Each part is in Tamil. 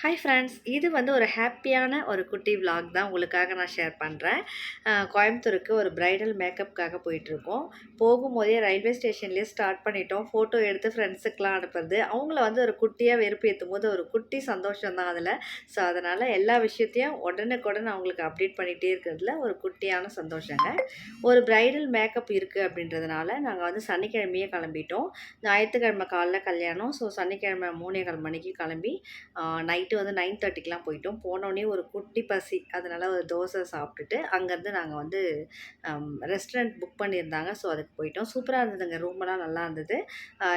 ஹாய் ஃப்ரெண்ட்ஸ் இது வந்து ஒரு ஹாப்பியான ஒரு குட்டி vlog தான். உங்களுக்காக நான் ஷேர் பண்ணுறேன் கோயம்புத்தூருக்கு ஒரு ப்ரைடல் மேக்கப்புக்காக போயிட்டுருக்கோம். போகும்போதே ரயில்வே ஸ்டேஷன்லேயே ஸ்டார்ட் பண்ணிட்டோம். ஃபோட்டோ எடுத்து ஃப்ரெண்ட்ஸுக்கெலாம் அனுப்புறது. அவங்கள வந்து ஒரு குட்டியாக வெறுப்பு ஏற்றும் போது ஒரு குட்டி சந்தோஷம் தான் அதில். ஸோ அதனால் எல்லா விஷயத்தையும் உடனுக்குடன் அவங்களுக்கு அப்டேட் பண்ணிகிட்டே இருக்கிறதுல ஒரு குட்டியான சந்தோஷங்க. ஒரு ப்ரைடல் மேக்கப் இருக்குது அப்படின்றதுனால நாங்கள் வந்து சனிக்கிழமையே கிளம்பிட்டோம். ஞாயிற்றுக்கிழமை காலைல கல்யாணம். ஸோ சனிக்கிழமை மூணே கால் மணிக்கு கிளம்பி நைட் நைட்டு வந்து நைன் தேர்ட்டிக்கெலாம் போயிட்டோம். போனோடனே ஒரு குட்டி பசி. அதனால் ஒரு தோசை சாப்பிட்டுட்டு அங்கேருந்து நாங்கள் வந்து ரெஸ்டாரண்ட் புக் பண்ணியிருந்தாங்க. ஸோ அதுக்கு போயிட்டோம். சூப்பராக இருந்ததுங்க. ரூமெல்லாம் நல்லா இருந்தது.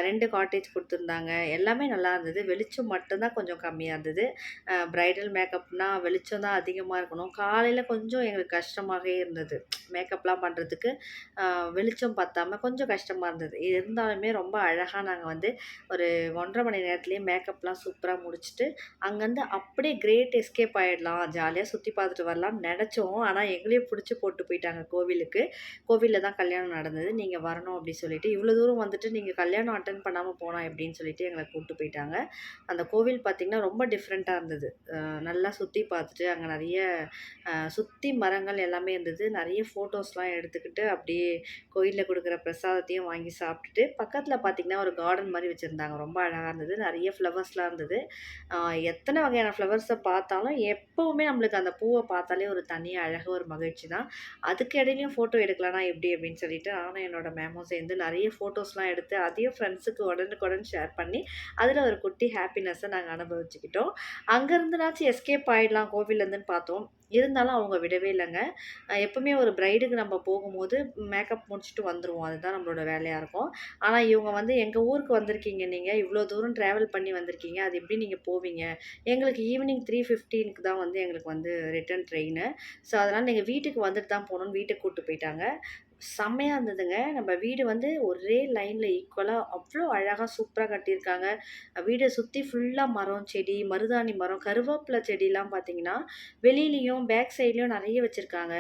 ரெண்டு காட்டேஜ் கொடுத்துருந்தாங்க. எல்லாமே நல்லா இருந்தது. வெளிச்சம் மட்டும்தான் கொஞ்சம் கம்மியாக இருந்தது. ப்ரைடல் மேக்கப்னா வெளிச்சம் தான் அதிகமாக இருக்கணும். காலையில் கொஞ்சம் எங்களுக்கு கஷ்டமாகவே இருந்தது. மேக்கப்லாம் பண்ணுறதுக்கு வெளிச்சம் பத்தாமல் கொஞ்சம் கஷ்டமாக இருந்தது. இருந்தாலுமே ரொம்ப அழகாக நாங்கள் வந்து ஒரு ஒன்றரை மணி நேரத்துலேயே மேக்கப்லாம் சூப்பராக முடிச்சுட்டு அங்கேருந்து அப்படியே கிரேட் எஸ்கேப் ஆகிடலாம் ஜாலியாக சுற்றி பார்த்துட்டு வரலாம் நினச்சோம். ஆனால் எங்களையும் பிடிச்சி போட்டு போயிட்டாங்க கோவிலுக்கு. கோவிலில் தான் கல்யாணம் நடந்தது. நீங்கள் வரணும் அப்படின்னு சொல்லிட்டு இவ்வளோ தூரம் வந்துட்டு நீங்கள் கல்யாணம் அட்டன் பண்ணாமல் போனால் எப்படின்னு சொல்லிட்டு எங்களை கூப்பிட்டு போயிட்டாங்க. அந்த கோவில் பார்த்திங்கன்னா ரொம்ப டிஃப்ரெண்ட்டாக இருந்தது. நல்லா சுற்றி பார்த்துட்டு அங்கே நிறைய சுற்றி மரங்கள் எல்லாமே இருந்தது. நிறைய ஃபோட்டோஸ்லாம் எடுத்துக்கிட்டு அப்படியே கோயிலில் கொடுக்குற பிரசாதத்தையும் வாங்கி சாப்பிட்டுட்டு பக்கத்தில் பார்த்திங்கன்னா ஒரு கார்டன் மாதிரி வச்சுருந்தாங்க. ரொம்ப அழகாக இருந்தது. நிறைய ஃப்ளவர்ஸ்லாம் இருந்தது. எத்தனை வகையான ஃப்ளவர்ஸை பார்த்தாலும் எப்போவுமே நம்மளுக்கு அந்த பூவை பார்த்தாலே ஒரு தனி அழகு ஒரு மகிழ்ச்சி தான். அதுக்கு இடையிலையும் ஃபோட்டோ எடுக்கலாம்னா எப்படி அப்படின்னு சொல்லிட்டு நானும் என்னோட மேமும் சேர்ந்து நிறைய ஃபோட்டோஸ்லாம் எடுத்து அதையும் ஃப்ரெண்ட்ஸுக்கு உடனுக்குடன் ஷேர் பண்ணி அதில் ஒரு குட்டி ஹாப்பினஸ்ஸை நாங்கள் அனுபவிச்சுக்கிட்டோம். அங்கேருந்துனாச்சும் எஸ்கேப் ஆகிடலாம் கோவிலேருந்துன்னு பார்த்தோம். இருந்தாலும் அவங்க விடவே இல்லைங்க. எப்போவுமே எப்பவுமே ஒரு பிரைடுக்கு நம்ம போகும்போது மேக்கப் முடிச்சுட்டு வந்துடுவோம் அதுதான் நம்மளோட வேலையாக இருக்கும். ஆனால் இவங்க வந்து எங்கள் ஊருக்கு வந்திருக்கீங்க நீங்கள் இவ்வளோ தூரம் ட்ராவல் பண்ணி வந்திருக்கீங்க. அது எப்படி நீங்கள் போவீங்க? எங்களுக்கு ஈவினிங் த்ரீ ஃபிஃப்டீனுக்கு தான் வந்து எங்களுக்கு வந்து ரிட்டர்ன் ட்ரெயின் ஸோ அதனால் நீங்கள் வீட்டுக்கு வந்துட்டு தான் போகணுன்னு வீட்டுக்கு கூப்பிட்டு போயிட்டாங்க. செம்மையாக இருந்ததுங்க. நம்ம வீடு வந்து ஒரே லைனில் ஈக்குவலாக அவ்வளோ அழகாக சூப்பராக கட்டியிருக்காங்க. வீடை சுற்றி ஃபுல்லாக மரம் செடி மருதாணி மரம் கருவேப்பிலை செடிலாம் பார்த்தீங்கன்னா வெளியிலையும் பேக் சைட்லேயும் நிறைய வச்சுருக்காங்க.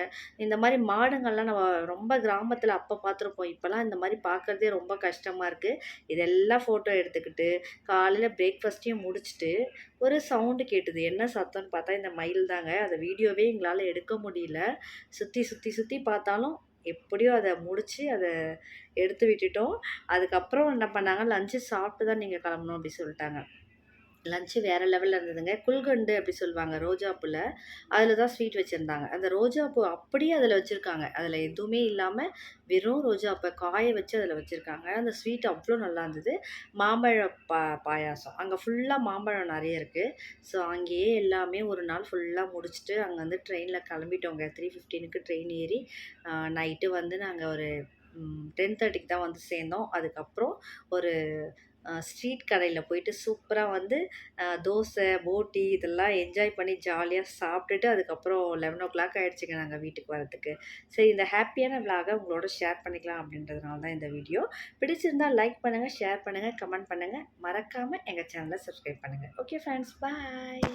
இந்த மாதிரி மாடுங்கள்லாம் நம்ம ரொம்ப கிராமத்தில் அப்போ பார்த்துருப்போம் இப்போலாம் இந்த மாதிரி பார்க்குறதே ரொம்ப கஷ்டமாக இருக்குது இதெல்லாம் ஃபோட்டோ எடுத்துக்கிட்டு காலையில் பிரேக்ஃபாஸ்ட்டையும் முடிச்சுட்டு ஒரு சவுண்டு கேட்டுது. என்ன சத்தம்னு பார்த்தா இந்த மயில் தாங்க அதை வீடியோவே எங்களால் எடுக்க முடியல. சுற்றி சுற்றி சுற்றி பார்த்தாலும் எப்படியோ அதை முடித்து அதை எடுத்து விட்டுட்டோம். அதுக்கப்புறம் என்ன பண்ணாங்க? லஞ்சு சாப்பிட்டு தான் நீங்கள் கிளம்பணும் அப்படி சொல்லிட்டாங்க. லஞ்சு வேறு லெவலில் இருந்ததுங்க. குல்கண்டு அப்படி சொல்லுவாங்க ரோஜாப்பூவில் அதில் தான் ஸ்வீட் வச்சுருந்தாங்க. அந்த ரோஜாப்பூ அப்படியே அதில் வச்சுருக்காங்க. அதில் எதுவுமே இல்லாமல் வெறும் ரோஜாப்பை காய வச்சு அதில் வச்சுருக்காங்க. அந்த ஸ்வீட் அவ்வளோ நல்லா இருந்தது. மாம்பழ பா பாயாசம். அங்கே ஃபுல்லாக மாம்பழம் நிறைய இருக்குது ஸோ அங்கேயே எல்லாமே ஒரு நாள் ஃபுல்லாக முடிச்சுட்டு அங்கே வந்து ட்ரெயினில் கிளம்பிட்டோங்க. த்ரீ ஃபிஃப்டீனுக்கு ட்ரெயின் ஏறி நைட்டு வந்து நாங்கள் ஒரு டென் தேர்ட்டிக்கு தான் வந்து சேர்ந்தோம். அதுக்கப்புறம் ஒரு ஸ்ட்ரீட் கடையில் போயிட்டு சூப்பராக வந்து தோசை போட்டி இதெல்லாம் என்ஜாய் பண்ணி ஜாலியாக சாப்பிட்டுட்டு அதுக்கப்புறம் லெவன் ஓ கிளாக் ஆகிடுச்சிங்க நாங்கள் வீட்டுக்கு வரதுக்கு சரி இந்த ஹாப்பியான விலாகை உங்களோட ஷேர் பண்ணிக்கலாம் அப்படின்றதுனால தான் இந்த வீடியோ பிடிச்சிருந்தா லைக் பண்ணுங்கள் ஷேர் பண்ணுங்கள் கமெண்ட் பண்ணுங்கள் மறக்காமல் எங்கள் சேனலை சப்ஸ்கிரைப் பண்ணுங்கள் ஓகே ஃப்ரெண்ட்ஸ் பாய்